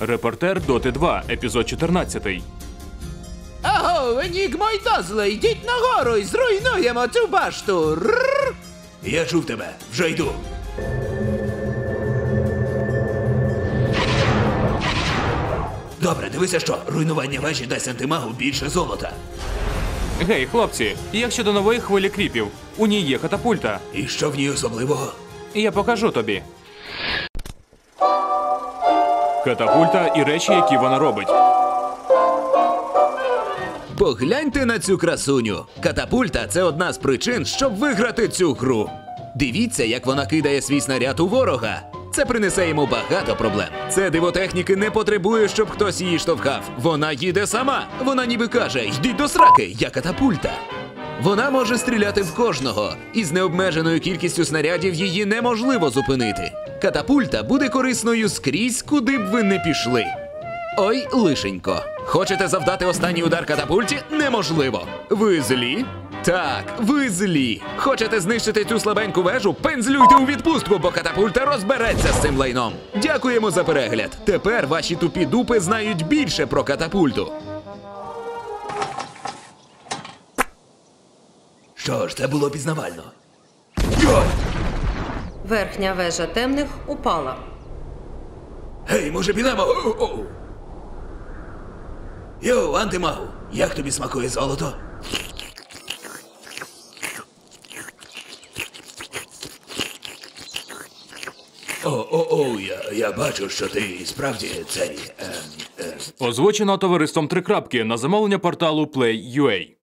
Репортер Доти 2, епізод 14. Аго, Енігмо й Дозле, йдіть нагору і зруйнуємо цю башту. Рррр. Я чув тебе, вже йду. Добре, дивися що, руйнування вежі дасть антимагу більше золота. Гей, хлопці, як щодо нової хвилі кріпів? У ній є катапульта. І що в ній особливого? Я покажу тобі. Катапульта і речі, які вона робить. Погляньте на цю красуню. Катапульта це одна з причин, щоб виграти цю гру. Дивіться, як вона кидає свій снаряд у ворога. Це принесе йому багато проблем. Це дивотехніки не потребує, щоб хтось її штовхав. Вона їде сама. Вона ніби каже: йдіть до сраки, я катапульта. Вона може стріляти в кожного, і з необмеженою кількістю снарядів її неможливо зупинити. Катапульта буде корисною скрізь, куди б ви не пішли. Ой, лишенько. Хочете завдати останній удар катапульті? Неможливо. Ви злі? Так, ви злі. Хочете знищити цю слабеньку вежу? Пензлюйте у відпустку, бо катапульта розбереться з цим лайном. Дякуємо за перегляд. Тепер ваші тупі дупи знають більше про катапульту. Що ж, це було пізнавально. Йой! Верхня вежа темних упала. Гей, може підемо? Оу-оу. Йоу, антимагу, як тобі смакує золото? О, о, о, я, я бачу, що ти справді цей. Е, е, Озвучено товариством Трикрапки на замовлення порталу Play.ua.